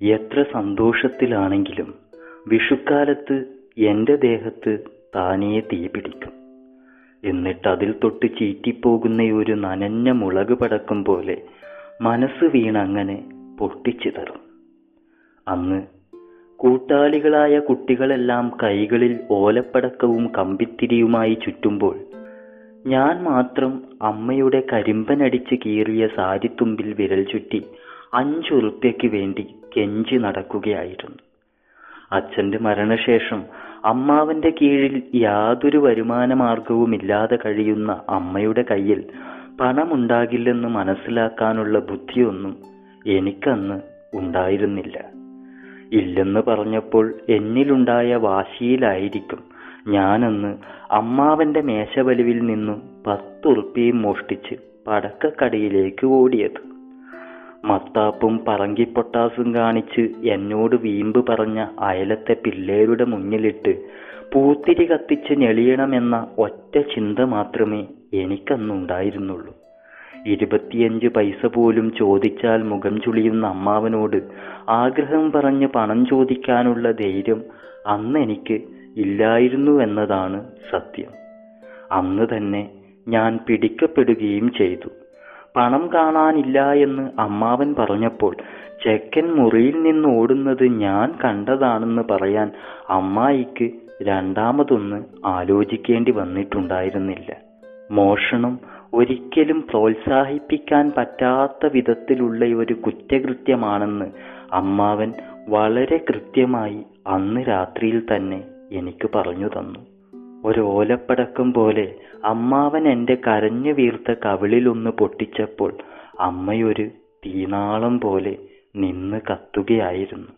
എത്ര സന്തോഷത്തിലാണെങ്കിലും വിഷുക്കാലത്ത് എന്റെ ദേഹത്ത് താനേ തീ പിടിക്കും. എന്നിട്ട് അതിൽ തൊട്ട് ചീറ്റിപ്പോകുന്ന ഒരു നനഞ്ഞ മുളക് പടക്കും പോലെ മനസ്സ് വീണങ്ങനെ പൊട്ടിച്ചിതറും അന്ന് കൂട്ടാളികളായ കുട്ടികളെല്ലാം കൈകളിൽ ഓലപ്പടക്കവും കമ്പിത്തിരിയുമായി ചുറ്റുമ്പോൾ ഞാൻ മാത്രം അമ്മയുടെ കരിമ്പനടിച്ച് കീറിയ സാരിത്തുമ്പിൽ വിരൽ ചുറ്റി അഞ്ചുറുപ്യയ്ക്ക് വേണ്ടി കെഞ്ചി നടക്കുകയായിരുന്നു. അച്ഛന്റെ മരണശേഷം അമ്മാവന്റെ കീഴിൽ യാതൊരു വരുമാന മാർഗവുമില്ലാതെ കഴിയുന്ന അമ്മയുടെ കയ്യിൽ പണമുണ്ടാകില്ലെന്ന് മനസ്സിലാക്കാനുള്ള ബുദ്ധിയൊന്നും എനിക്കന്ന് ഉണ്ടായിരുന്നില്ല. ഇല്ലെന്ന് പറഞ്ഞപ്പോൾ എന്നിലുണ്ടായ വാശിയിലായിരിക്കും ഞാനന്ന് അമ്മാവന്റെ മേശവലുവിൽ നിന്നും പത്തുറുപ്പിയും മോഷ്ടിച്ച് പടക്കക്കടയിലേക്ക് ഓടിയത്. മത്താപ്പും പറങ്കിപ്പൊട്ടാസും കാണിച്ച് എന്നോട് വീമ്പ് പറഞ്ഞ അയലത്തെ പിള്ളേരുടെ മുന്നിലിട്ട് പൂത്തിരി കത്തിച്ച് ഞെളിയണമെന്ന ഒറ്റ ചിന്ത മാത്രമേ എനിക്കന്നുണ്ടായിരുന്നുള്ളൂ. ഇരുപത്തിയഞ്ച് പൈസ പോലും ചോദിച്ചാൽ മുഖം ചുളിയുന്ന അമ്മാവനോട് ആഗ്രഹം പറഞ്ഞ് പണം ചോദിക്കാനുള്ള ധൈര്യം അന്ന് എനിക്ക് ഇല്ലായിരുന്നു എന്നതാണ് സത്യം. അന്ന് തന്നെ ഞാൻ പിടിക്കപ്പെടുകയും ചെയ്തു. പണം കാണാനില്ല എന്ന് അമ്മാവൻ പറഞ്ഞപ്പോൾ ചെക്കൻ മുറിയിൽ നിന്ന് ഓടുന്നത് ഞാൻ കണ്ടതാണെന്ന് പറയാൻ അമ്മായിക്ക് രണ്ടാമതൊന്ന് ആലോചിക്കേണ്ടി വന്നിട്ടുണ്ടായിരുന്നില്ല. മോഷണം ഒരിക്കലും പ്രോത്സാഹിപ്പിക്കാൻ പറ്റാത്ത വിധത്തിലുള്ള ഒരു കുറ്റകൃത്യമാണെന്ന് അമ്മാവൻ വളരെ കൃത്യമായി അന്ന് രാത്രിയിൽ തന്നെ എനിക്ക് പറഞ്ഞു തന്നു. ഒരു ഓലപ്പടക്കം പോലെ അമ്മാവൻ എന്റെ കരഞ്ഞു വീർത്ത കവിളിലൊന്ന് പൊട്ടിച്ചപ്പോൾ അമ്മയൊരു തീനാളം പോലെ നിന്ന് കത്തുകയായിരുന്നു.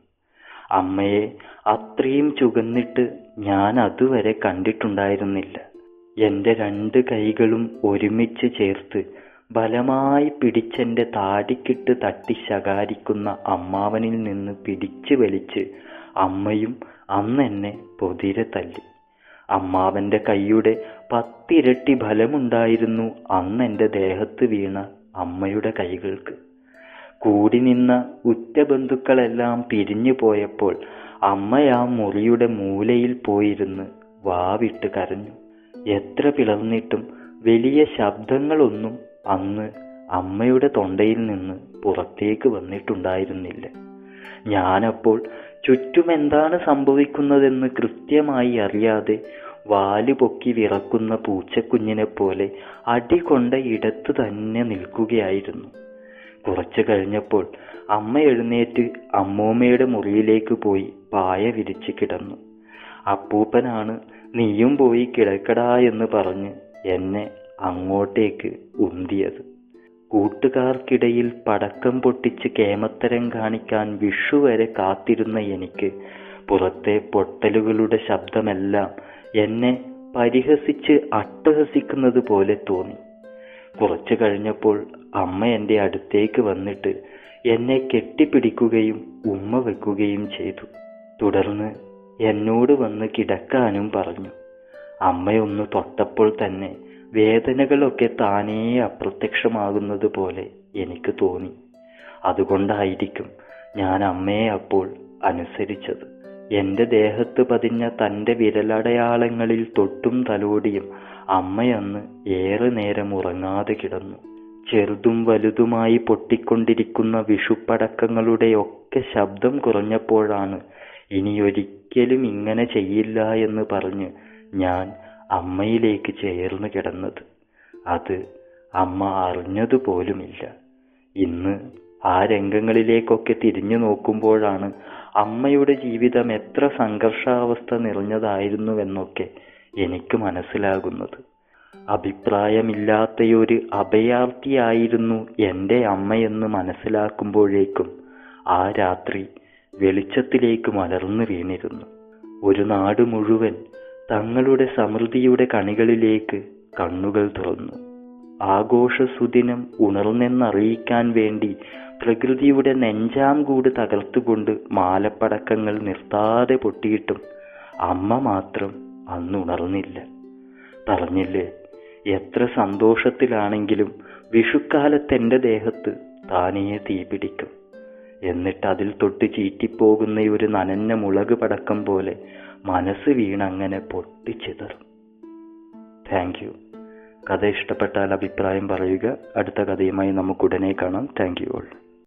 അമ്മയെ അത്രയും ചുകന്നിട്ട് ഞാൻ അതുവരെ കണ്ടിട്ടുണ്ടായിരുന്നില്ല. എന്റെ രണ്ട് കൈകളും ഒരുമിച്ച് ചേർത്ത് ബലമായി പിടിച്ചെന്റെ താടിക്കിട്ട് തട്ടി ശകാരിക്കുന്ന അമ്മാവനിൽ നിന്ന് പിടിച്ചു വലിച്ച് അമ്മയും അന്നെന്നെ പൊതിരെ തല്ലി. അമ്മാവന്റെ കൈയുടെ പത്തിരട്ടി ഫലമുണ്ടായിരുന്നു അന്ന് എന്റെ ദേഹത്ത് വീണ അമ്മയുടെ കൈകൾക്ക്. കൂടി നിന്ന ഉറ്റ ബന്ധുക്കളെല്ലാം പിരിഞ്ഞു പോയപ്പോൾ അമ്മ ആ മുറിയുടെ മൂലയിൽ പോയിരുന്ന് വാവിട്ട് കരഞ്ഞു. എത്ര പിളർന്നിട്ടും വലിയ ശബ്ദങ്ങളൊന്നും അന്ന് അമ്മയുടെ തൊണ്ടയിൽ നിന്ന് പുറത്തേക്ക് വന്നിട്ടുണ്ടായിരുന്നില്ല. ഞാനപ്പോൾ ചുറ്റും എന്താണ് സംഭവിക്കുന്നതെന്ന് കൃത്യമായി അറിയാതെ വാൽ പൊക്കി വിറക്കുന്ന പൂച്ചക്കുഞ്ഞിനെ പോലെ അടികൊണ്ട ഇടത്ത് തന്നെ നിൽക്കുകയായിരുന്നു. കുറച്ചു കഴിഞ്ഞപ്പോൾ അമ്മ എഴുന്നേറ്റ് അമ്മൂമ്മയുടെ മുറിയിലേക്ക് പോയി പായ വിരിച്ച് കിടന്നു. അപ്പൂപ്പനാണ് നീയും പോയി കിടക്കടാ എന്ന് പറഞ്ഞ് എന്നെ അങ്ങോട്ടേക്ക് ഉന്തിയത്. കൂട്ടുകാർക്കിടയിൽ പടക്കം പൊട്ടിച്ച് കേമത്തരം കാണിക്കാൻ വിഷു വരെ കാത്തിരുന്ന എനിക്ക് പുറത്തെ പൊട്ടലുകളുടെ ശബ്ദമെല്ലാം എന്നെ പരിഹസിച്ച് അട്ടഹസിക്കുന്നത് പോലെ തോന്നി. കുറച്ചു കഴിഞ്ഞപ്പോൾ അമ്മ എന്റെ അടുത്തേക്ക് വന്നിട്ട് എന്നെ കെട്ടിപ്പിടിക്കുകയും ഉമ്മ വെക്കുകയും ചെയ്തു. തുടർന്ന് എന്നോട് വന്ന് കിടക്കാനും പറഞ്ഞു. അമ്മയൊന്ന് തൊട്ടപ്പോൾ തന്നെ വേദനകളൊക്കെ താനേ അപ്രത്യക്ഷമാകുന്നത് പോലെ എനിക്ക് തോന്നി. അതുകൊണ്ടായിരിക്കും ഞാൻ അമ്മയെ അപ്പോൾ അനുസരിച്ചത്. എന്റെ ദേഹത്ത് പതിഞ്ഞ തന്റെ വിരലടയാളങ്ങളിൽ തൊട്ടും തലോടിയും അമ്മയന്ന് ഏറെ നേരം ഉറങ്ങാതെ കിടന്നു. ചെറുതും വലുതുമായി പൊട്ടിക്കൊണ്ടിരിക്കുന്ന വിഷുപ്പടക്കങ്ങളുടെ ഒക്കെ ശബ്ദം കുറഞ്ഞപ്പോഴാണ് ഇനിയൊരിക്കലും ഇങ്ങനെ ചെയ്യില്ല എന്ന് പറഞ്ഞ് ഞാൻ അമ്മയിലേക്ക് ചേർന്ന് കിടന്നത്. അത് അമ്മ അറിഞ്ഞതുപോലുമില്ല ഇന്ന് ആ രംഗങ്ങളിലേക്കൊക്കെ തിരിഞ്ഞു നോക്കുമ്പോഴാണ് അമ്മയുടെ ജീവിതം എത്ര സംഘർഷാവസ്ഥ നിറഞ്ഞതായിരുന്നുവെന്നൊക്കെ എനിക്ക് മനസ്സിലാകുന്നത്. അഭിപ്രായമില്ലാത്തയൊരു അഭയാർത്ഥിയായിരുന്നു എന്റെ അമ്മയെന്ന് മനസ്സിലാക്കുമ്പോഴേക്കും ആ രാത്രി വെളിച്ചത്തിലേക്ക് മലർന്നു വീണിരുന്നു. ഒരു നാട് മുഴുവൻ തങ്ങളുടെ സമൃദ്ധിയുടെ കണികളിലേക്ക് കണ്ണുകൾ തുറന്നു. ആഘോഷ സുദിനം ഉണർന്നെന്നറിയിക്കാൻ വേണ്ടി പ്രകൃതിയുടെ നെഞ്ചാം കൂട് തകർത്തുകൊണ്ട് മാലപ്പടക്കങ്ങൾ നിർത്താതെ പൊട്ടിയിട്ടും അമ്മ മാത്രം അന്ന് ഉണർന്നില്ല പറഞ്ഞില്ലേ എത്ര സന്തോഷത്തിലാണെങ്കിലും വിഷുക്കാലത്ത് എന്റെ ദേഹത്ത് താനേ തീപിടിക്കും. എന്നിട്ട് അതിൽ തൊട്ട് ചീറ്റിപ്പോകുന്ന ഒരു നനഞ്ഞ മുളക് പടക്കം പോലെ മനസ്സ് വീണങ്ങനെ പൊട്ടിച്ചിതറും താങ്ക് യു കഥ ഇഷ്ടപ്പെട്ടാൽ അഭിപ്രായം പറയുക. അടുത്ത കഥയുമായി നമുക്ക് ഉടനെ കാണാം. Thank you all